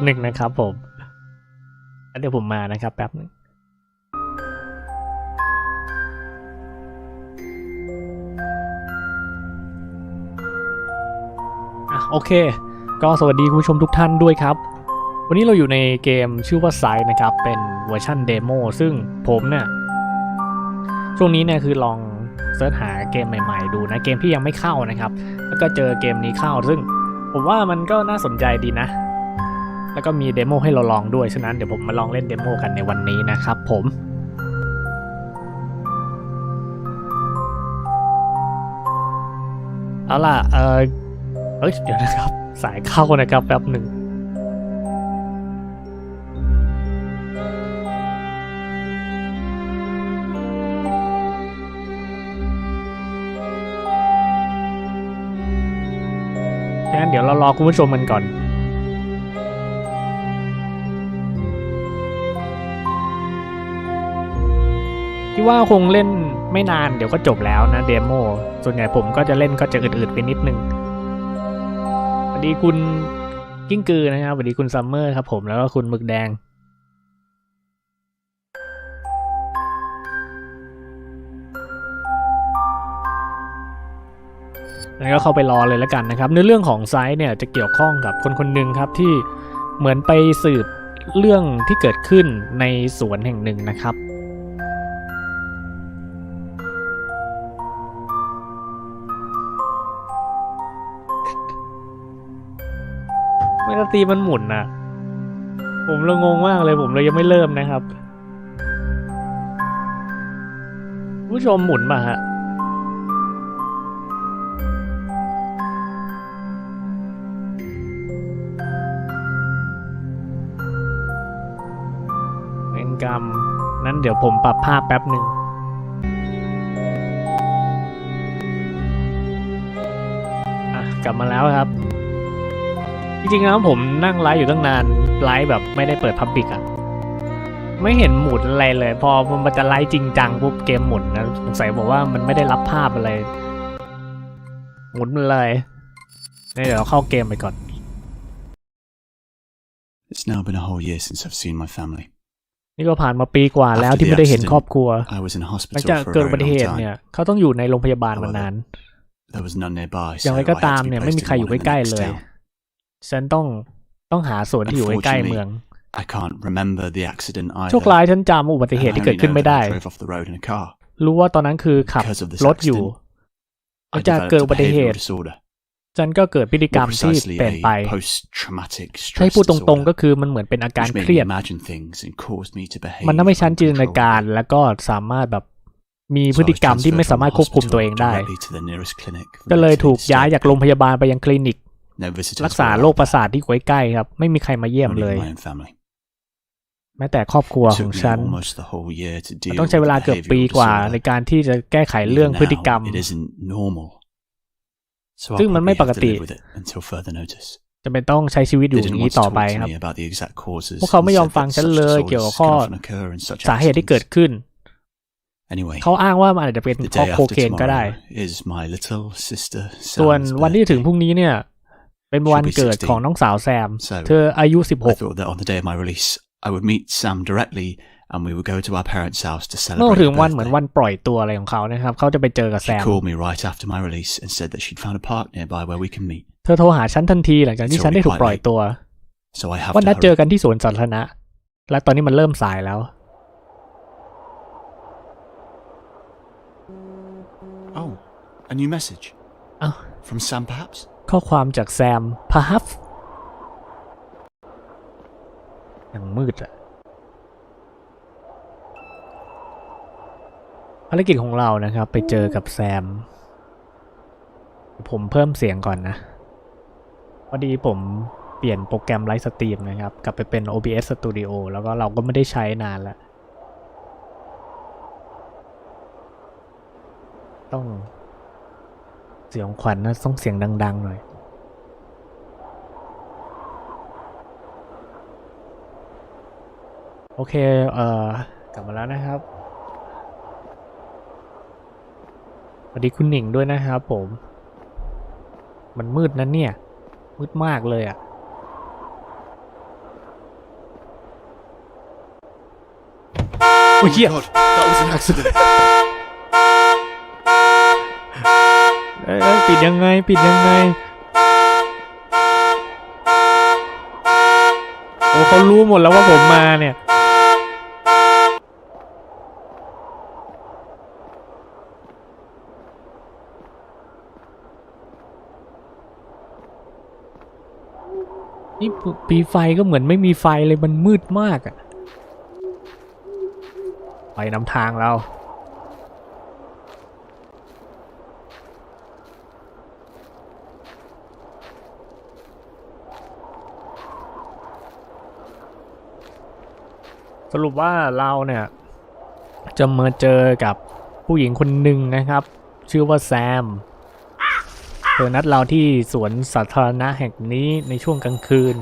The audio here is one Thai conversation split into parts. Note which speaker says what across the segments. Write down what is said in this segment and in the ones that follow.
Speaker 1: ๊บหนึ่งนะครับผมแล้วเดี๋ยวผมมานะครับแป๊บหนึ่งอะโอเค ก็สวัสดีคุณผู้ชมทุกท่านด้วยครับ วันนี้เราอยู่ในเกมชื่อว่าไซนะครับ เป็นเวอร์ชันเดโมซึ่งผมเนี่ยช่วงนี้เนี่ยคือลองเสิร์ชหาเกมใหม่ ๆ ดูนะ เกมที่ยังไม่เข้านะครับ แล้วก็เจอเกมนี้เข้าซึ่ง ผมว่ามันก็น่าสนใจดีนะ แล้วก็มีเดโมให้เราลองด้วย ฉะนั้นเดี๋ยวผมมาลองเล่นเดโมกันในวันนี้นะครับผมเอาล่ะ เออเอ้ยเดี๋ยวนะครับ สายเข้านะครับแป๊บหนึ่งงั้นเดี๋ยวเรารอคุณผู้ชมกันก่อน ที่ว่าคงเล่นไม่นานเดี๋ยวก็จบแล้วนะเดโมส่วนใหญ่ผมก็จะเล่นก็จะอืดๆไปนิดนึงสวัสดีคุณกิ้งกือนะครับสวัสดีคุณซัมเมอร์ครับผมแล้วก็คุณหมึกแดงแล้วก็เข้าไปรอเลยแล้วกันนะครับ ในเรื่องของไซต์เนี่ยจะเกี่ยวข้องกับคนคนหนึ่งครับที่เหมือนไปสืบเรื่องที่เกิดขึ้นในสวนแห่งหนึ่งนะครับ ไม่ตีมันหมุนนะผมเลยงงมากเลยผมเลยยังไม่เริ่มนะครับ ผู้ชมหมุนมาฮะเป็นกรรม นั้นเดี๋ยวผมปรับภาพแป๊บหนึ่งกลับมาแล้วครับ จริงๆแล้วผมนั่งไลฟ์อยู่ตั้งนานไลฟ์แบบไม่ได้เปิดพับบิกอะไม่เห็นหมุนอะไรเลย พอมันจะไลฟ์จริงจังปุ๊บเกมหมุนนะสงสัยบอกว่ามันไม่ได้รับภาพอะไร หมุนมาเลยนี่เดี๋ยวเราเข้าเกมไปก่อน
Speaker 2: It's now been a whole year since I've seen my family.
Speaker 1: นี่ก็ผ่านมาปีกว่าแล้วที่ไม่ได้เห็นครอบครัว
Speaker 2: I was in
Speaker 1: หลัง
Speaker 2: hospital
Speaker 1: จาก
Speaker 2: for a
Speaker 1: เกิดอุ
Speaker 2: very
Speaker 1: บัติเห
Speaker 2: long
Speaker 1: ตุเนี่ย
Speaker 2: time.
Speaker 1: เขาต้องอยู่ในโรงพยาบาลมานาน
Speaker 2: There was none nearby,
Speaker 1: อย่าง
Speaker 2: so
Speaker 1: ไร
Speaker 2: I
Speaker 1: ก็
Speaker 2: had
Speaker 1: ตาม
Speaker 2: to be
Speaker 1: เนี่ยไม่มี
Speaker 2: placed
Speaker 1: ใคร
Speaker 2: in
Speaker 1: อยู่
Speaker 2: one in the
Speaker 1: ใกล้ๆ
Speaker 2: next
Speaker 1: เลย
Speaker 2: town.
Speaker 1: ฉันต้องต้องหาสวนที่อยู่ใกล้ๆเมือง
Speaker 2: I can't remember the accident
Speaker 1: โชค
Speaker 2: either.
Speaker 1: ร้ายฉันจำอุบัติ
Speaker 2: and
Speaker 1: เหตุ
Speaker 2: I
Speaker 1: ที่
Speaker 2: only
Speaker 1: เกิดขึ้น
Speaker 2: know
Speaker 1: ไม่
Speaker 2: that
Speaker 1: ได้
Speaker 2: I drove off the road in a car.
Speaker 1: รู้ว่าตอนนั้นคือขับ
Speaker 2: Because of this
Speaker 1: รถอยู่
Speaker 2: accident,
Speaker 1: หลั
Speaker 2: I
Speaker 1: งจากเกิดอุ
Speaker 2: developed
Speaker 1: บั
Speaker 2: a
Speaker 1: ติเห
Speaker 2: behavioral
Speaker 1: ตุ
Speaker 2: disorder.
Speaker 1: ฉันก็เกิดพฤติกรร
Speaker 2: More
Speaker 1: มที่
Speaker 2: precisely,
Speaker 1: เปลี่ยนไป
Speaker 2: a post-traumatic
Speaker 1: ให้
Speaker 2: stress
Speaker 1: พูดตรงๆ
Speaker 2: disorder,
Speaker 1: ก็คือมันเหมือนเป็นอาการ
Speaker 2: which
Speaker 1: เค
Speaker 2: made
Speaker 1: รี
Speaker 2: me
Speaker 1: ยด
Speaker 2: imagine things and caused me to behave
Speaker 1: มันทำให้ฉันจินตนาการ
Speaker 2: uncontrollably.
Speaker 1: แล้วก็สามารถแบบมีพ
Speaker 2: So
Speaker 1: ฤ
Speaker 2: I
Speaker 1: ติ
Speaker 2: was
Speaker 1: กรรมที่ไม่
Speaker 2: transferred
Speaker 1: สามารถ
Speaker 2: from
Speaker 1: ควบ
Speaker 2: the
Speaker 1: คุมตัวเอง
Speaker 2: hospital
Speaker 1: ได้
Speaker 2: directly to the nearest clinic for
Speaker 1: ก็เลย
Speaker 2: mentally
Speaker 1: ถูกย้ายจาก
Speaker 2: disturbed
Speaker 1: โรงพยาบาลไปยังคลินิก
Speaker 2: No visitors
Speaker 1: รักษา
Speaker 2: were
Speaker 1: โรค
Speaker 2: allowed
Speaker 1: ประ
Speaker 2: there,
Speaker 1: สาทที่อยู่ใกล้ๆครับ ไม่มีใครมาเยี่ยม
Speaker 2: not
Speaker 1: เล
Speaker 2: even
Speaker 1: ย
Speaker 2: my own family.
Speaker 1: แม้แต่ครอบครัว
Speaker 2: It
Speaker 1: ของ
Speaker 2: took me
Speaker 1: ฉัน
Speaker 2: almost the whole year to
Speaker 1: มัน
Speaker 2: deal
Speaker 1: ต้อง
Speaker 2: with
Speaker 1: ใช้เวลา
Speaker 2: the
Speaker 1: เกือบปี
Speaker 2: behavioral
Speaker 1: กว่า ใน
Speaker 2: disorder.
Speaker 1: การที่จะแก้ไขเรื่อง
Speaker 2: Even
Speaker 1: พฤติกรรม
Speaker 2: now, It isn't normal. So
Speaker 1: ซึ่ง
Speaker 2: I'll
Speaker 1: มันไม่
Speaker 2: probably
Speaker 1: ป
Speaker 2: have
Speaker 1: ก
Speaker 2: to
Speaker 1: ติ
Speaker 2: live with it until further notice.
Speaker 1: จะเป็นต้องใช้ชีวิตอ
Speaker 2: They
Speaker 1: ยู่อ
Speaker 2: didn't
Speaker 1: ย่างนี้
Speaker 2: want to
Speaker 1: ต่อ
Speaker 2: talk
Speaker 1: ไป
Speaker 2: to
Speaker 1: ครับ
Speaker 2: me about the exact causes
Speaker 1: พวกเขาไม่
Speaker 2: and
Speaker 1: ยอม
Speaker 2: said
Speaker 1: ฟัง
Speaker 2: that
Speaker 1: ฉัน
Speaker 2: such
Speaker 1: เลย
Speaker 2: disorders
Speaker 1: เกี่ยวกับข้อ
Speaker 2: can often occur in such
Speaker 1: สาเหตุที่เกิด
Speaker 2: accidents.
Speaker 1: ขึ้น
Speaker 2: Anyway,
Speaker 1: เขาอ้างว่ามันอาจจะเป็น
Speaker 2: the
Speaker 1: เพราะ
Speaker 2: day
Speaker 1: โค
Speaker 2: after
Speaker 1: เคนก็ได้
Speaker 2: tomorrow is my little sister
Speaker 1: ส่วน
Speaker 2: Sam's
Speaker 1: วันที่ถึงพ
Speaker 2: birthday.
Speaker 1: รุ่งนี้เนี่ย เป็นวันเกิดของน้องสาวแซม
Speaker 2: So
Speaker 1: เธออายุ
Speaker 2: I thought that on the day of my release, I would meet Sam directly and we would go to our parents' house to
Speaker 1: 16 เมื่อ
Speaker 2: celebrate
Speaker 1: ถึง
Speaker 2: her
Speaker 1: วันเหมือน
Speaker 2: birthday.
Speaker 1: วันปล่อยตัวอะไรของเขานะครับ เขาจะไปเจอกับแซ
Speaker 2: She
Speaker 1: ม
Speaker 2: called me right after my release and said that she'd found a park nearby where we can meet.
Speaker 1: เธอโทรหาฉันทันทีหลังจากที่ฉันได้ถูกปล่อยตัว
Speaker 2: So I have
Speaker 1: ว่า
Speaker 2: to
Speaker 1: นัดเจอ
Speaker 2: hurry.
Speaker 1: กันที่สวนสาธารณะ และตอนนี้มันเริ่มสายแล้ว
Speaker 2: Oh, a new message.
Speaker 1: Oh.
Speaker 2: From Sam, perhaps?
Speaker 1: ข้อความจากแซมพาฮัฟยังมืดอะภารกิจของเรานะครับ ไปเจอกับแซม ผมเพิ่มเสียงก่อนนะ พอดีผมเปลี่ยนโปรแกรมไลฟ์สตรีมนะครับ กลับไปเป็น OBS Studio แล้วก็เราก็ไม่ได้ใช้นานแล้ว ต้อง เสียงขวัญนะต้องเสียงดัง ๆ หน่อย โอเค เอ่อ กลับมาแล้วนะครับ สวัสดีคุณหนิงด้วยนะครับผม มันมืดนะเนี่ย มืดมากเลยอะ่ะโอ้ย
Speaker 2: เฮีย That was an accident.
Speaker 1: ปิดยังไง ปิดยังไง โอ้เขารู้หมดแล้วว่าผมมาเนี่ย นี่ปีไฟก็เหมือนไม่มีไฟเลยมันมืดมากอะไฟนำทางเรา สรุปว่าเราเนี่ยจะมาเจอกับผู้หญิงคนหนึ่งนะครับ ชื่อว่าแซมเธอนัดเราที่สวนสาธารณะแห่งนี้ในช่วงกลางคืน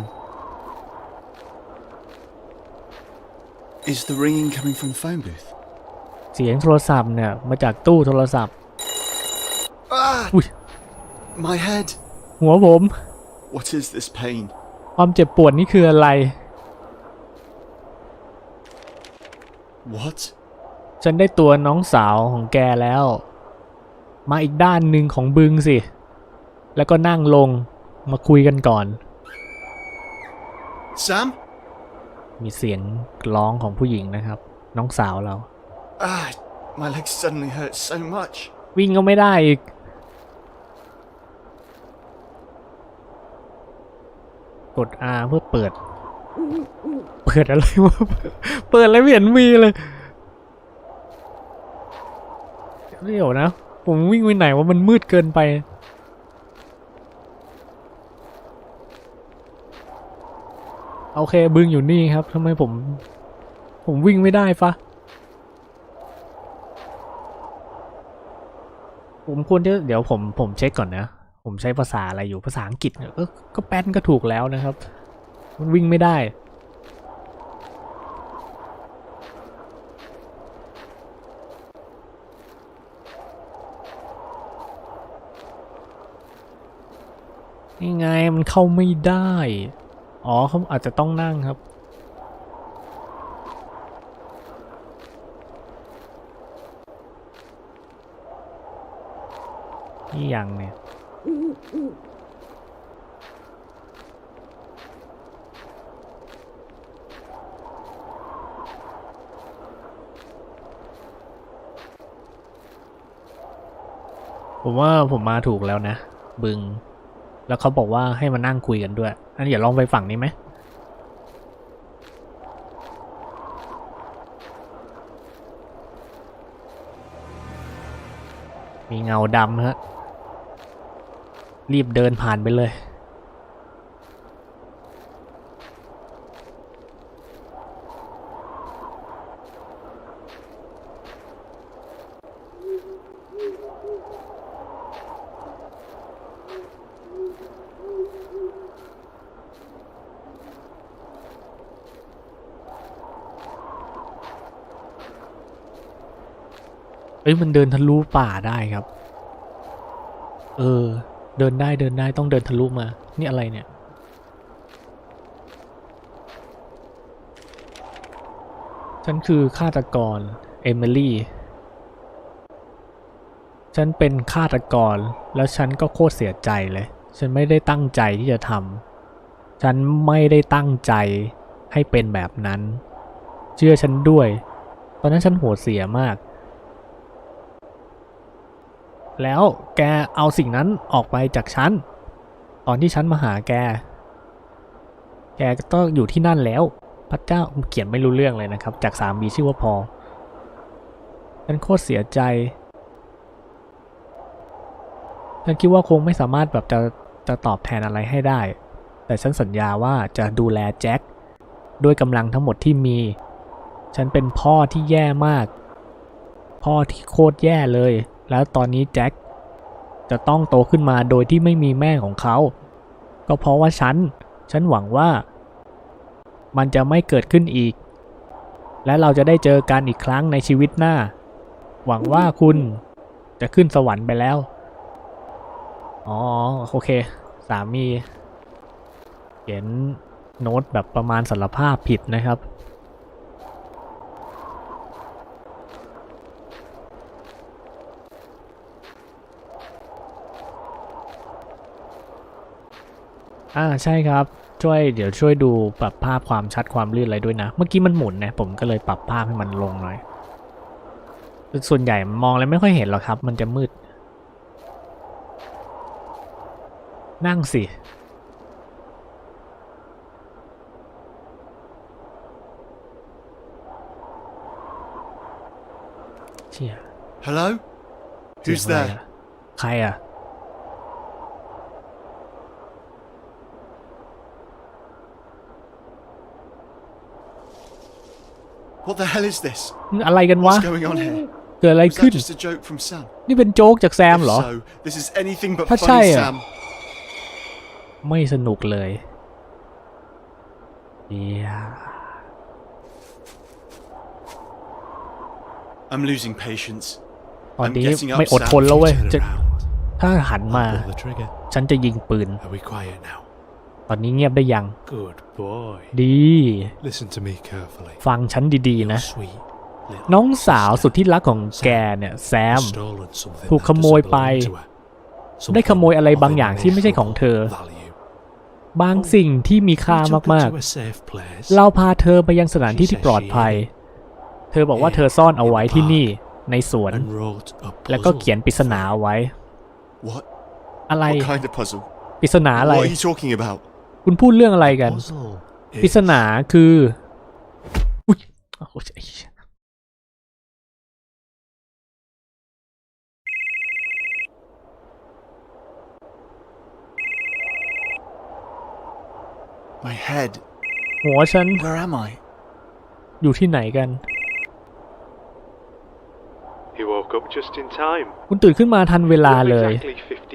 Speaker 2: Is the ringing coming from the phone booth?
Speaker 1: เสียงโทรศัพท์เนี่ยมาจากตู้โทรศัพท์
Speaker 2: Ah!
Speaker 1: Ui.
Speaker 2: My head.
Speaker 1: หัวผม
Speaker 2: What is this pain?
Speaker 1: ความเจ็บปวดนี่คืออะไร
Speaker 2: What?
Speaker 1: ฉันได้ตัวน้องสาวของแกแล้ว มาอีกด้านหนึ่งของบึงสิ แล้วก็นั่งลงมาคุยกันก่อน
Speaker 2: Sam?
Speaker 1: มีเสียงร้องของผู้หญิงนะครับ น้องสาวเรา
Speaker 2: Ah, my legs suddenly hurt so much.
Speaker 1: วิ่งก็ไม่ได้อีก กด R เพื่อเปิด เปิดอะไรวะ เปิดอะไรไม่เห็นมีเลย เดี๋ยวนะ ผมวิ่งไปไหนว่ามันมืดเกินไป โอเคบึงอยู่นี่ครับทำไมผม ผมวิ่งไม่ได้ฟะผมควรจะเดี๋ยวผมผมเช็คก่อนนะ ผมใช้ภาษาอะไรอยู่ภาษาอังกฤษก็ก็แป้นก็ถูกแล้วนะครับ มันวิ่งไม่ได้นี่ไงมันเข้าไม่ได้ อ๋อเขาอาจจะต้องนั่งครับนี่ยังเนี่ย ผมว่าผมมาถูกแล้วนะ บึง แล้วเขาบอกว่าให้มานั่งคุยกันด้วยอันนี้อย่าลองไปฝั่งนี้ไหมมีเงาดำฮะ รีบเดินผ่านไปเลย อ้ยมันเดินทะลุป่าได้ครับ เออ เดินได้เดินได้ต้องเดินทะลุมา นี่อะไรเนี่ย ฉันคือฆาตกร เอมิลี่ ฉันเป็นฆาตกรแล้วฉันก็โคตรเสียใจเลย ฉันไม่ได้ตั้งใจที่จะทำ ฉันไม่ได้ตั้งใจให้เป็นแบบนั้น เชื่อฉันด้วย ตอนนั้นฉันโหดเสียมาก แล้วแกเอาสิ่งนั้นออกไปจากฉัน ตอนที่ฉันมาหาแก แกก็ต้องอยู่ที่นั่นแล้ว พระเจ้าเขียนไม่รู้เรื่องเลยนะครับ จากสามีชื่อว่าพอฉันโคตรเสียใจฉันคิดว่าคงไม่สามารถแบบจะจะตอบแทนอะไรให้ได้ แต่ฉันสัญญาว่าจะดูแลแจ็คด้วยกำลังทั้งหมดที่มี ฉันเป็นพ่อที่แย่มาก พ่อที่โคตรแย่เลย แล้วตอนนี้แจ็คจะต้องโตขึ้นมาโดยที่ไม่มีแม่ของเขา ก็เพราะว่าฉัน ฉันหวังว่า มันจะไม่เกิดขึ้นอีก และเราจะได้เจอกันอีกครั้งในชีวิตหน้า หวังว่าคุณจะขึ้นสวรรค์ไปแล้ว อ๋อ โอเค สามี เขียนโน้ตแบบประมาณสารภาพผิดนะครับ อ่าใช่ครับ ช่วยเดี๋ยวช่วยดูปรับภาพความชัดความลื่นอะไรด้วยนะ เมื่อกี้มันหมุนนะผมก็เลยปรับภาพให้มันลงหน่อย ส่วนใหญ่มองแล้วไม่ค่อยเห็นหรอกครับ มันจะมืด นั่งสิเชี่ย
Speaker 2: Hello?
Speaker 1: เสียง
Speaker 2: Who's
Speaker 1: อะไร
Speaker 2: there?
Speaker 1: อะใครอะ
Speaker 2: What the hell is this?
Speaker 1: อะไรกันวะ
Speaker 2: What's going on here?
Speaker 1: เกิดอะไร
Speaker 2: Was
Speaker 1: ขึ้น
Speaker 2: that just a joke from Sam?
Speaker 1: นี่เป็นโจ๊กจากแซม
Speaker 2: If
Speaker 1: เหรอ
Speaker 2: so, this is anything but
Speaker 1: ถ้า
Speaker 2: funny,
Speaker 1: ใช่อะ
Speaker 2: Sam.
Speaker 1: ไม่สนุกเลยเอีย
Speaker 2: I'm losing patience.
Speaker 1: ตอน
Speaker 2: I'm
Speaker 1: นี้
Speaker 2: getting
Speaker 1: ไม่อด
Speaker 2: upset.
Speaker 1: ทนแล้วเว้ย
Speaker 3: Turn
Speaker 1: จะ
Speaker 3: around.
Speaker 1: ถ้าหันมา
Speaker 3: Pull the trigger.
Speaker 1: ฉันจะยิงปืน
Speaker 3: Are we quiet now?
Speaker 1: ตอนนี้เงียบได้ยัง
Speaker 3: Good boy.
Speaker 1: ดี
Speaker 3: Listen to me carefully.
Speaker 1: ฟังฉันดีๆ
Speaker 3: Your
Speaker 1: นะ
Speaker 3: sweet little
Speaker 1: น้องสาวสุด
Speaker 3: sister
Speaker 1: ที่รักของแกเนี่ยแซม
Speaker 3: has stolen something
Speaker 1: ถูก
Speaker 3: that
Speaker 1: ขโมย
Speaker 3: doesn't
Speaker 1: ไป
Speaker 3: belong to her.
Speaker 1: ได้ขโมยอะไร
Speaker 3: Something
Speaker 1: บางอย่างที่ไม่ใช่ของเธอ
Speaker 3: of value.
Speaker 1: บางสิ่งที่มีค่า
Speaker 3: We took her
Speaker 1: มาก
Speaker 3: to a safe place.
Speaker 1: ๆเราพาเธอไปยังสถานที่ที่ปลอดภัย เธอบอกว่าเธอซ่อนเอาไว้ที่นี่ในสวน
Speaker 3: and wrote a
Speaker 1: แล้วก็
Speaker 3: puzzle
Speaker 1: เขียนปริศนาเอาไว้
Speaker 2: What?
Speaker 1: อะไร
Speaker 2: What kind of puzzle?
Speaker 1: ปริศนาอะไร
Speaker 2: What are you talking about?
Speaker 1: คุณพูดเรื่องอะไรกัน
Speaker 3: Puzzle
Speaker 1: ปริศ
Speaker 3: is
Speaker 1: นาคือ อุ๊ยโอ้โหไอ้เหี้ย
Speaker 2: My head.
Speaker 1: หัวฉัน
Speaker 2: Where am I?
Speaker 1: อยู่ที่ไหนกัน
Speaker 4: He woke up just in time.
Speaker 1: คุณตื่นขึ้นมาทันเวลาเลย
Speaker 4: Exactly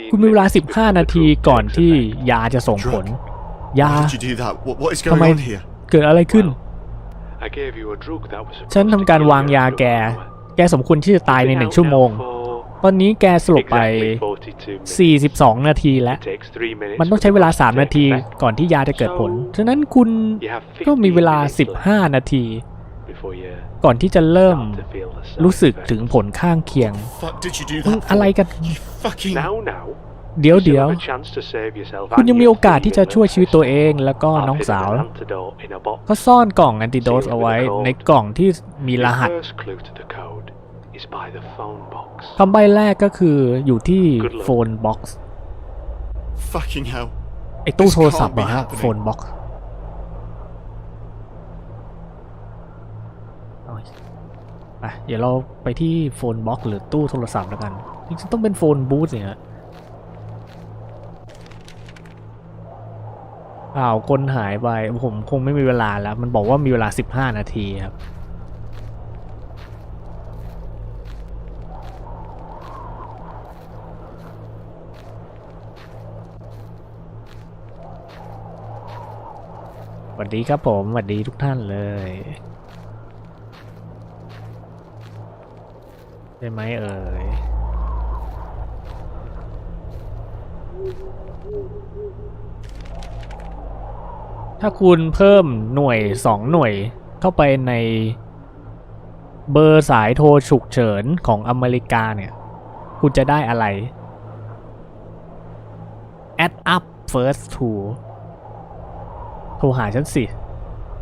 Speaker 4: 15
Speaker 1: คุณมีเวลา
Speaker 4: minutes before
Speaker 1: 15 นา
Speaker 4: the
Speaker 1: ที
Speaker 4: drug
Speaker 1: ก่อน
Speaker 4: takes
Speaker 1: ที่
Speaker 4: effect.
Speaker 1: ยาจะส่งผล ยา
Speaker 2: Why did you do that? What, what is
Speaker 1: ทำ
Speaker 2: going
Speaker 1: ไม
Speaker 2: on here?
Speaker 1: เกิดอะไรขึ้น
Speaker 4: I gave you a drug that was
Speaker 1: ฉัน
Speaker 4: supposed
Speaker 1: ทำ
Speaker 4: to
Speaker 1: การ
Speaker 4: kill
Speaker 1: วาง
Speaker 4: you
Speaker 1: ยา
Speaker 4: after
Speaker 1: แก
Speaker 4: one hour.
Speaker 1: แกสมควรที่จะตายใน
Speaker 4: Been
Speaker 1: หนึ่ง
Speaker 4: out
Speaker 1: ชั่วโมง
Speaker 4: now for
Speaker 1: ตอนนี้แกสลบไป
Speaker 4: exactly 42 minutes.
Speaker 1: 42 นาทีแล้ว
Speaker 4: It takes three minutes
Speaker 1: มันต้อง
Speaker 4: for
Speaker 1: ใช้
Speaker 4: the
Speaker 1: เวลา
Speaker 4: drug to
Speaker 1: 3นา
Speaker 4: take
Speaker 1: ที
Speaker 4: effect.
Speaker 1: ก่อนที่ยาจะเกิดผล ฉะนั้นคุณ
Speaker 4: You have
Speaker 1: ก็มีเวลา
Speaker 4: 15 minutes
Speaker 1: 15นาที
Speaker 4: left before you
Speaker 1: ก่อนที่จะเริ่ม
Speaker 4: start to feel the side
Speaker 1: รู้สึก
Speaker 4: effects.
Speaker 1: ถึงผลข้างเคียง
Speaker 2: Fuck did you do
Speaker 1: มึง
Speaker 2: that?
Speaker 1: อะไรกัน
Speaker 2: You fucking.
Speaker 4: Now, now,
Speaker 1: เดี๋ยว
Speaker 4: you still
Speaker 1: เดี๋ยว
Speaker 4: have a chance to save yourself
Speaker 1: คุณ
Speaker 4: and
Speaker 1: ยังมี
Speaker 4: your
Speaker 1: โอกาสที่จะ
Speaker 4: team
Speaker 1: ช่วย
Speaker 4: in
Speaker 1: ชีวิต
Speaker 4: the
Speaker 1: ตัวเองแล้วก็
Speaker 4: I've
Speaker 1: น้อง
Speaker 4: hidden
Speaker 1: สาว
Speaker 4: an antidote in a box.
Speaker 1: ก็ซ่อนกล่องแอนติโดสเอาไว้ในกล่องที่มีร
Speaker 4: The
Speaker 1: หัส
Speaker 4: first clue to the code is by the phone box.
Speaker 1: คำใบ้แรกก็คืออยู่ที่
Speaker 4: Good luck
Speaker 1: โฟนบ็อกซ์
Speaker 2: Fucking hell.
Speaker 1: ไอตู้
Speaker 2: This
Speaker 1: โทรศัพท์
Speaker 2: can't
Speaker 1: เหร
Speaker 2: be
Speaker 1: อฮะ
Speaker 2: happening
Speaker 1: โฟนบ็อกซ์ไปเดี๋ยวเราไปที่โฟนบ็อกซ์หรือตู้โทรศัพท์แล้วกันจริงๆต้องเป็นโฟนบูธเนี่ย ฮะอ้าวคนหายไป ผมคงไม่มีเวลาแล้ว มันบอกว่ามีเวลา 15 นาทีครับ สวัสดีครับผมสวัสดีทุกท่านเลยใช่ไหมเอ่ย ถ้าคุณเพิ่มหน่วยสองหน่วยเข้าไปในเบอร์สายโทรฉุกเฉินของอเมริกาเนี่ย คุณจะได้อะไร add up first to โทรหาฉันสิ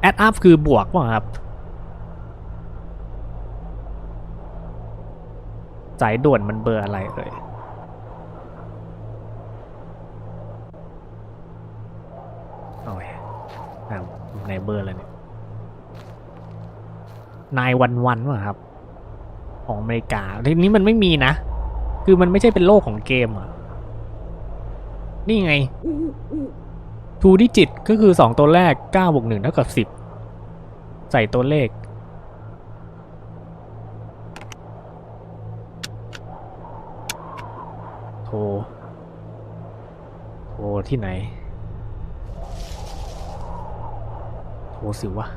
Speaker 1: add up คือบวกป่ะครับ สายด่วนมันเบอร์อะไรเอ่ย โอ้ย อ่าในเบอร์อะไรเนี่ยนายวันวันวะครับ ของอเมริกาทีนี้มันไม่มีนะ คือมันไม่ใช่เป็นโลกของเกมอะนี่ไงทูดิจิตก็คือ 2 ตัวแรก9บวก1เท่ากับ 10 ใส่ตัวเลข โทรโทรที่ไหน โทรสิวะ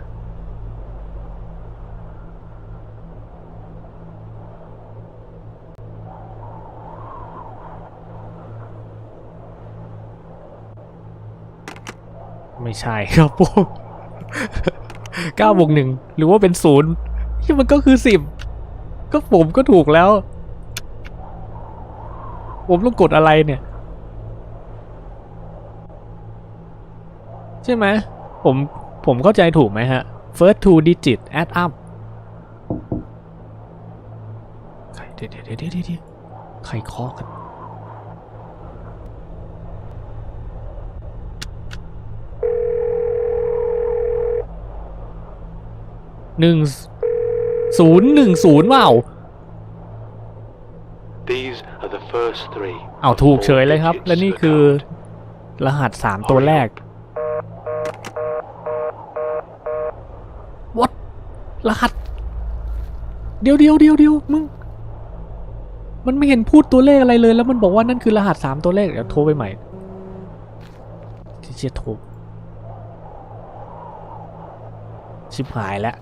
Speaker 1: ไม่ใช่ครับผมเก้าบวกหนึ่งหรือว่าเป็นศูนย์ที่มันก็คือสิบก็ผมก็ถูกแล้ว ผมต้องกดอะไรเนี่ย ใช่ไหมผม ผมเข้าใจถูกไหมฮะ first two digit add up ใครเดี๋ยวเดี๋ยวเดี๋ยวเดี๋ยวเดี๋ยวใครเคาะกันหนึ่งศูนย์หนึ่งศูนย์ว้าว
Speaker 4: These are the first three.
Speaker 1: เอา
Speaker 4: of
Speaker 1: ถูก
Speaker 4: four
Speaker 1: เฉยเลยครับ
Speaker 4: digits
Speaker 1: และนี่
Speaker 4: of the
Speaker 1: คือ
Speaker 4: code.
Speaker 1: รหัสสามตัวแรก what รหัส เดียวเดียวเดียวเดียวมึง มันไม่เห็นพูดตัวเลขอะไรเลย แล้วมันบอกว่านั่นคือรหัสสามตัวเลข เดี๋ยวโทรไปใหม่ที่จะโทร ชิบหายแล้ว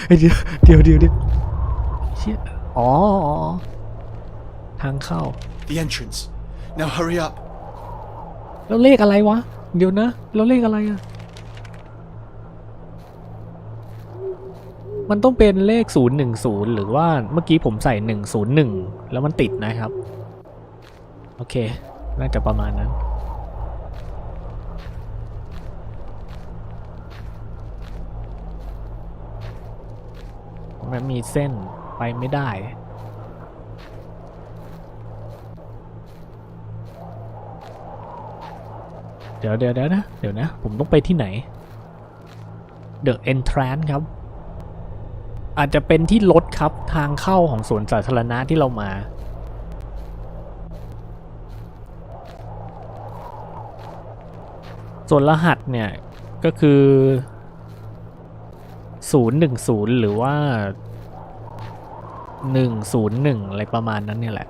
Speaker 1: เฮ้ยเดี๋ยวเดี๋ยวเดี๋ยวเดี๋ยวเชี่ยอ๋ออ๋ออ๋อ ทางเข้า
Speaker 2: The entrance. Now hurry up.
Speaker 1: แล้วเลขอะไรวะ เดี๋ยวนะ แล้วเลขอะไรอะ มันต้องเป็นเลข 010 หรือว่าเมื่อกี้ผมใส่ 101 แล้วมันติดนะครับ โอเค น่าจะประมาณนั้น มันมีเส้นไปไม่ได้เดี๋ยวเดี๋ยวเดี๋ยวนะ เดี๋ยวนะ ผมต้องไปที่ไหน The Entrance ครับ อาจจะเป็นที่รถครับทางเข้าของสวนสาธารณะที่เรามา ส่วนรหัสเนี่ย ก็คือ 010 หรือว่า 101 อะไรประมาณนั้นเนี่ยแหละ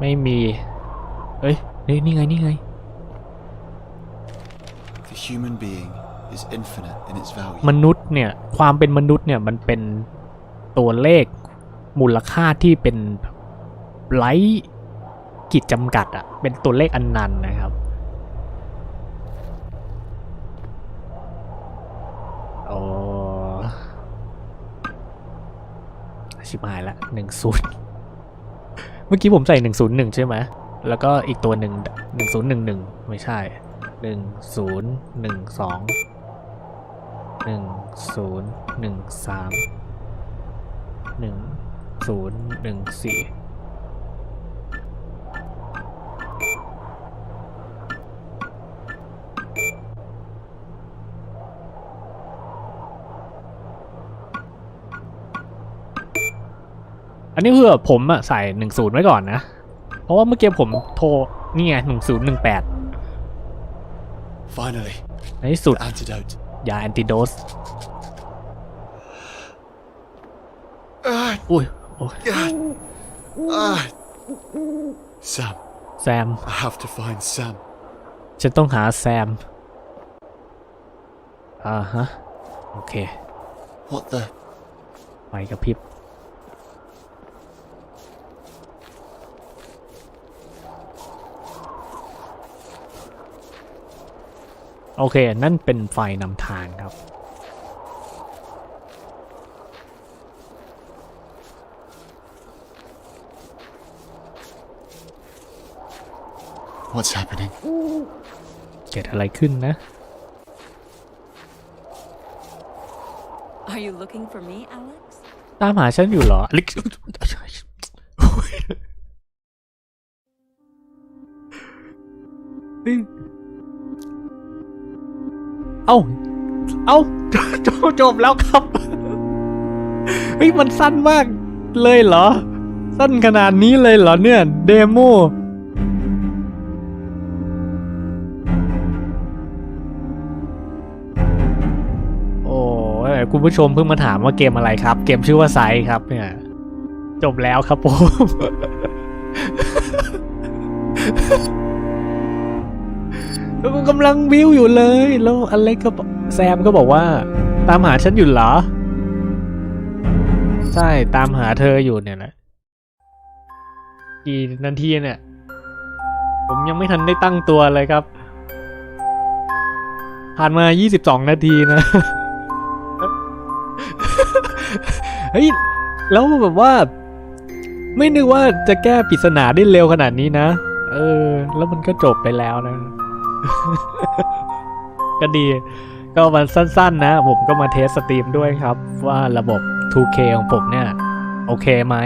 Speaker 1: ไม่มีเฮ้ยนี่นี่ไง นี่ไง
Speaker 2: The human being is infinite in its value.
Speaker 1: มนุษย์เนี่ย ความเป็นมนุษย์เนี่ย มันเป็นตัวเลขมูลค่าที่เป็นไร้ ขีดจำกัดอะเป็นตัวเลขอันนันต์นะครับ โอ้ชิบหายละหนึ่งศูนย์เมื่อกี้ผมใส่หนึ่งศูนย์หนึ่งใช่ไหม แล้วก็อีกตัวหนึ่งหนึ่งศูนย์หนึ่งหนึ่งไม่ใช่หนึ่งศูนย์หนึ่งสองหนึ่งศูนย์หนึ่งสามหนึ่งศูนย์หนึ่งสี่ อันนี้คือผมอะใส่หนึ่งศูนย์ไว้ก่อนนะ เพราะว่าเมื่อกี้ผมโทรนี่ไงหนึ่งศูนย์หนึ่งแปด
Speaker 2: Finally,
Speaker 1: ในที่สุด
Speaker 2: the antidote.
Speaker 1: ยาแอนติโดส
Speaker 2: Ah,
Speaker 1: อุ้ยโอ้ย
Speaker 2: ah, ah. Sam,
Speaker 1: แซม
Speaker 2: I have to find Sam.
Speaker 1: ฉันต้องหาแซม อ่าฮะ โอเค
Speaker 2: What the?
Speaker 1: ไฟกระพริบ โอเค นั่นเป็นไฟนำทางครับ
Speaker 2: What's happening?
Speaker 1: เกิดอะไรขึ้นนะ
Speaker 5: Are you looking for me, Alex?
Speaker 1: ตามหาฉันอยู่เหรอลิ เอ้า เอ้าจบจบแล้วครับ เฮ้ย มันสั้นมากเลยเหรอ สั้นขนาดนี้เลยเหรอเนี่ย เดโมโอ้คุณผู้ชมเพิ่งมาถามว่าเกมอะไรครับ เกมชื่อว่าไซครับ เนี่ย จบแล้วครับผม แล้วกำลังวิวอยู่เลย แล้วอเล็กก็แซมก็บอกว่า ตามหาฉันอยู่เหรอ ใช่ตามหาเธออยู่เนี่ยแหละกี่นาทีเนี่ย ผมยังไม่ทันได้ตั้งตัวเลยครับ ผ่านมา 22 นาทีนะ เฮ้ย แล้วแบบว่า ไม่นึกว่าจะแก้ปริศนาได้เร็วขนาดนี้นะ เออ แล้วมันก็จบไปแล้วนะ ก็ดี ก็วันสั้นๆนะ ผมก็มาเทสสตรีมด้วยครับ ว่าระบบ 2K ของผมเนี่ย โอเคไหม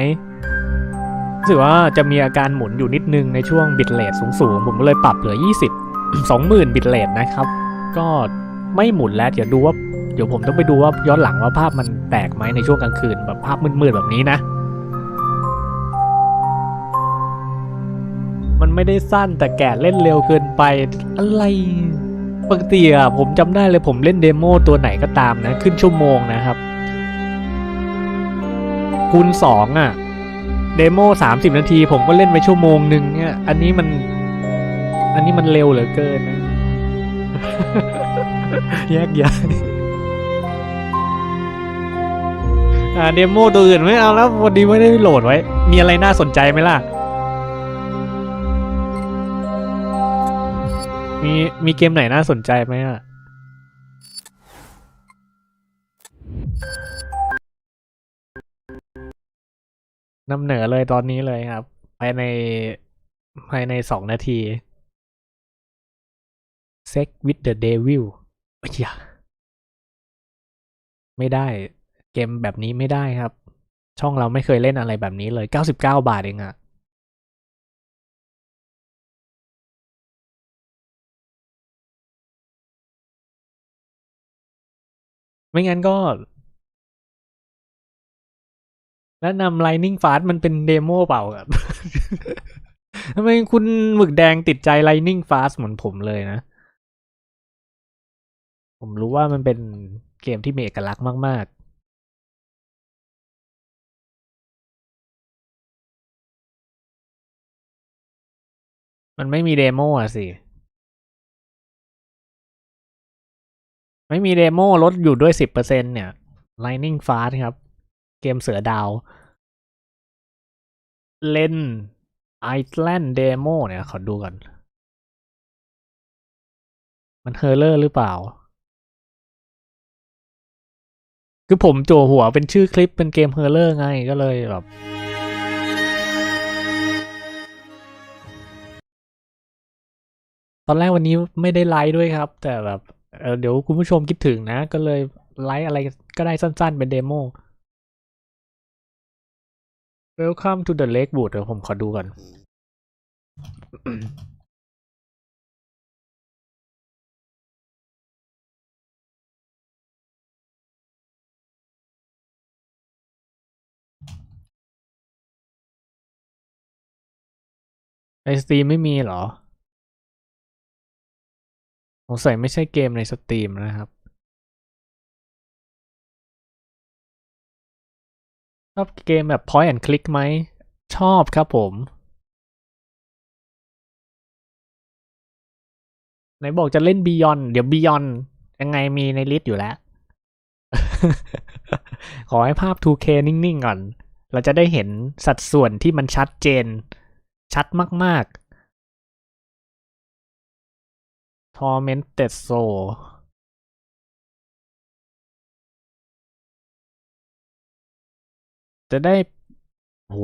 Speaker 1: รู้สึกว่าจะมีอาการหมุนอยู่นิดนึงในช่วงบิตเรทสูงๆ ผมก็เลยปรับเหลือ 20 20,000 บิตเรทนะครับ ก็ไม่หมุนแล้ว เดี๋ยวดูว่า เดี๋ยวผมต้องไปดูว่าย้อนหลังว่าภาพมันแตกไหมในช่วงกลางคืนแบบภาพมืดๆแบบนี้นะ ไม่ได้สั้นแต่แกะเล่นเร็วเกินไปอะไรปกติอะผมจำได้เลยผมเล่นเดโมตัวไหนก็ตามนะ ขึ้นชั่วโมงนะครับ คูณสองอะเดโมสามสิบนาที ผมก็เล่นไปชั่วโมงหนึ่งเนี่ยอันนี้มัน อันนี้มันเร็วเหลือเกินนะแยกย้ายอ่าเดโมตัวอื่นไม่เอาแล้ววันนี้ไม่ได้โหลดไว้ มีอะไรน่าสนใจไหมล่ะ มีมีเกมไหนน่าสนใจไหมอะ นำเหนือเลยตอนนี้เลยครับ ภายในภายในสองนาที Sex with the Devil เอ้ยไม่ได้ เกมแบบนี้ไม่ได้ครับ ช่องเราไม่เคยเล่นอะไรแบบนี้เลย 99 บาทเองอะ ไม่งั้นก็ แนะนำ Lightning Fast มันเป็นเดโมเปล่าครับทำไมคุณหมึกแดงติดใจ Lightning Fast เหมือนผมเลยนะ ผมรู้ว่ามันเป็นเกมที่มีเอกลักษณ์มาก ๆมันไม่มีเดโมอะสิ ไม่มีเดโมลดอยู่ด้วยสิบเปอร์เซ็นเนี่ย Lightning Fast ครับ เกมเสือดาว เล่น Island Demo เนี่ย ขอดูก่อน มันเฮอร์เลอร์หรือเปล่า คือผมโจหัวเป็นชื่อคลิปเป็นเกมเฮอร์เลอร์ไงก็เลยแบบตอนแรกวันนี้ไม่ได้ไลฟ์ด้วยครับ แต่แบบ เดี๋ยวคุณผู้ชมคิดถึงนะ ก็เลยไลฟ์อะไรก็ได้สั้นๆ เป็นเดโม Welcome to the Lakewood เดี๋ยวผมขอดูก่อน ในสตรีมไม่มีเหรอ สงสัยไม่ใช่เกมในสตรีมนะครับ ชอบเกมแบบ point and click ไหม ชอบครับผม ไหนบอกจะเล่น Beyond เดี๋ยว Beyond ยังไงมีในลิสต์อยู่แล้ว ขอให้ภาพ 2K นิ่ง ๆ ก่อน เราจะได้เห็นสัดส่วนที่มันชัดเจน ชัดมาก ๆ Tormented Soul จะได้โห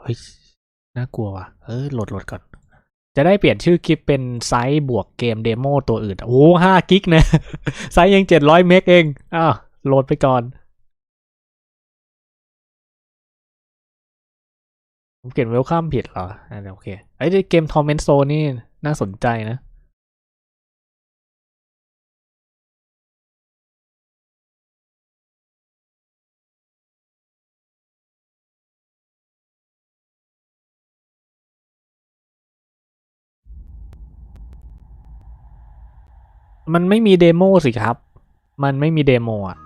Speaker 1: เฮ้ย น่ากลัวว่ะ เออโหลดโหลดก่อน จะได้เปลี่ยนชื่อคลิปเป็นไซส์บวกเกมเดโมตัวอื่น โอ้ห้ากิกนะ ไซส์ยังเจ็ดร้อยเมกเอง อ้าว โหลดไปก่อน ผมเขียนเวลคัมผิดเหรออ่าโอเคไอ้เกมทอมเมนโซนี่น่าสนใจนะมันไม่มีเดโมสิครับ มันไม่มีเดโมอะ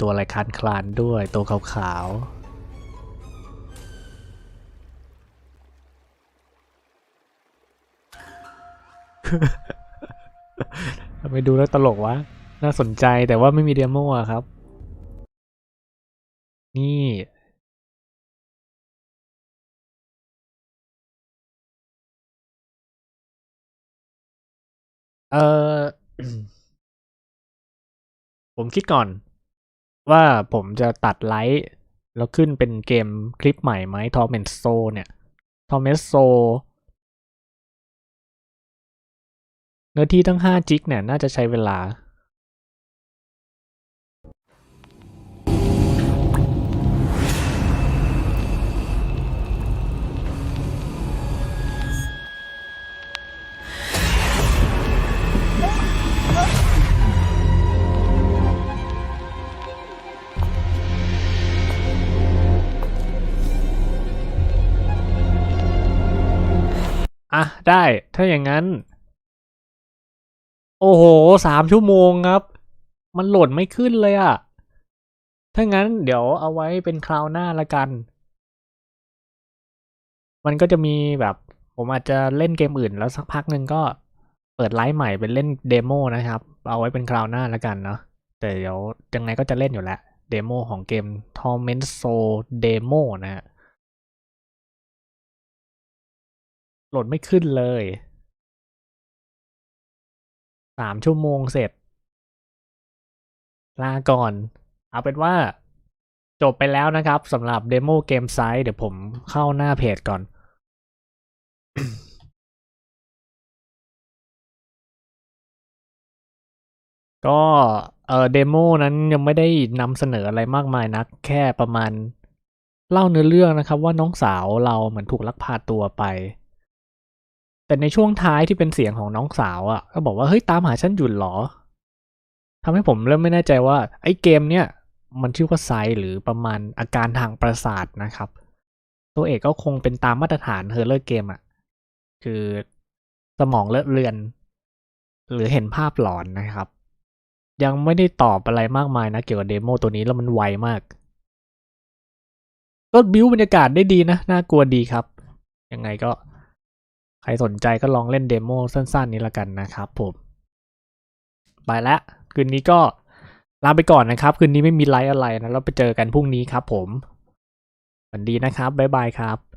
Speaker 1: ตัวอะไรคานคลานๆด้วย ตัวขาวๆทำไมดูแล้วตลกวะ น่าสนใจแต่ว่าไม่มีเดโมอะครับ นี่เออผมคิดก่อน ว่าผมจะตัดไลท์แล้วขึ้นเป็นเกมคลิปใหม่ไหมทอมเมนโซเนี่ยทอมเมนโซเนื้อที่ตั้ง5จิกเนี่ยน่าจะใช้เวลา อะได้ ถ้าอย่างนั้น โอ้โหสามชั่วโมงครับ มันโหลดไม่ขึ้นเลยอะถ้างั้นเดี๋ยวเอาไว้เป็นคราวหน้าละกัน มันก็จะมีแบบ ผมอาจจะเล่นเกมอื่นแล้วสักพักหนึ่งก็เปิดไลฟ์ใหม่เป็นเล่นเดโมนะครับ เอาไว้เป็นคราวหน้าละกันเนาะแต่เดี๋ยวยังไงก็จะเล่นอยู่แล้วเดโมของเกม Torment Soul Demo นะฮะ โหลดไม่ขึ้นเลยสามชั่วโมงเสร็จ ลาก่อน เอาเป็นว่าจบไปแล้วนะครับสำหรับเดโมเกมไซต์เดี๋ยวผมเข้าหน้าเพจก่อน ก็เออเดโมนั้นยังไม่ได้นำเสนออะไรมากมายนัก แค่ประมาณเล่าเนื้อเรื่องนะครับว่าน้องสาวเราเหมือนถูกลักพาตัวไป แต่ในช่วงท้ายที่เป็นเสียงของน้องสาวอะ่ะ ก็บอกว่าเฮ้ยตามหาฉันหยุดหรอทำให้ผมเริ่มไม่แน่ใจว่า ไอ้เกมเนี่ย มันชื่อว่าไซหรือประมาณอาการทางประสาทนะครับ ตัวเอกก็คงเป็นตามมาตรฐานเฮอร์เลอร์เกมอะ่ะ คือสมองเลอะเลือน หรือเห็นภาพหลอนนะครับ ยังไม่ได้ตอบอะไรมากมายนะเกี่ยวกับเดโมตัวนี้แล้วมันไวมากก็บิวบรรยากาศได้ดีนะ น่ากลัวดีครับ ยังไงก็ ใครสนใจก็ลองเล่นเดโมสั้นๆ นี้ละกันนะครับผม ไปละคืนนี้ก็ลาไปก่อนนะครับ คืนนี้ไม่มีไลฟ์อะไรนะ เราไปเจอกันพรุ่งนี้ครับผม สวัสดีนะครับ บ๊ายบายครับ